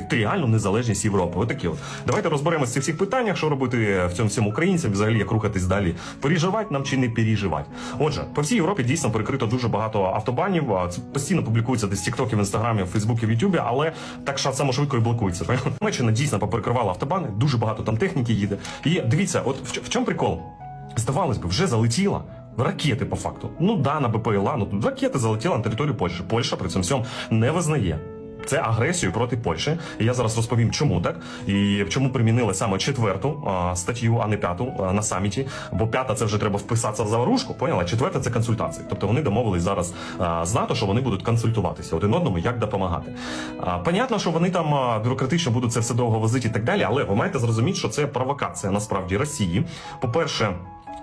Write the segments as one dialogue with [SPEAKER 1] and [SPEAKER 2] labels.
[SPEAKER 1] територіальну незалежність Європи. Отакі от. Давайте розберемося в цих всіх питаннях, що робити в цьому всьому українцям, взагалі як рухатись далі. Переживати нам чи не переживати. Отже, по всій Європі дійсно перекрито дуже багато автобанів. Це постійно публікується десь в Тіктокі, в інстаграмі, в Фейсбуці, в Ютубі, але так само само швидко і блокується. Німеччина дійсно поперекривала автобани, дуже багато там техніки їде. І дивіться, от в, чому прикол? Здавалось би, вже залетіла. Ракети по факту. Ну да, на БПЛА, ну ракети залетіли на територію Польщі. Польща при цьому всьому не визнає. Це агресію проти Польщі. І я зараз розповім, чому так і чому примінили саме четверту а, статтю, а не п'яту а, на саміті. Бо п'ята це вже треба вписатися в заварушку. Поняла? Четверта це консультації. Тобто вони домовились зараз з НАТО, що вони будуть консультуватися один одному, як допомагати. А, понятно, що вони там бюрократично будуть це все довго возити і так далі, але ви маєте зрозуміти, що це провокація насправді Росії. По-перше.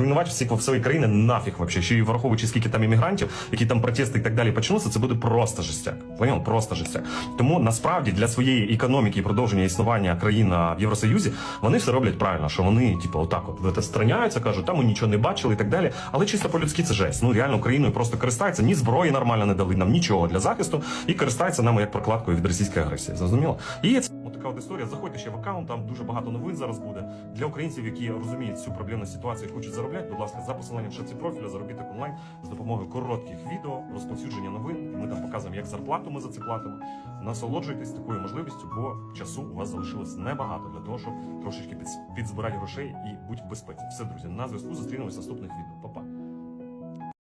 [SPEAKER 1] зруйнувати всі свої країни нафіг вообще. Ще й враховуючи скільки там іммігрантів, які там протести і так далі почнуться, це буде просто жестяк. Понял? Просто жестяк. Тому насправді для своєї економіки і продовження існування країн в Євросоюзі вони все роблять правильно, що вони, типу, отак от витестраняються, кажуть, там ми нічого не бачили і так далі. Але чисто по-людськи це жесть. Ну реально Україною просто користаються, ні зброї нормально не дали нам нічого для захисту і користаються нами як прокладкою від російської агресії. Зрозуміло? І це така от історія. Заходьте ще в аккаунт, там дуже багато новин зараз буде для українців, які розуміють цю проблемну ситуацію і хочуть заробляти. Будь ласка, за посиланням в шапці профіля заробіток онлайн з допомогою коротких відео, розповсюдження новин. Ми там показуємо, як зарплату ми за це платимо. Насолоджуйтесь такою можливістю, бо часу у вас залишилось небагато для того, щоб трошечки підзбирати грошей і бути в безпеці. Все, друзі, на зв'язку зустрінемось в наступних відео. Па-па.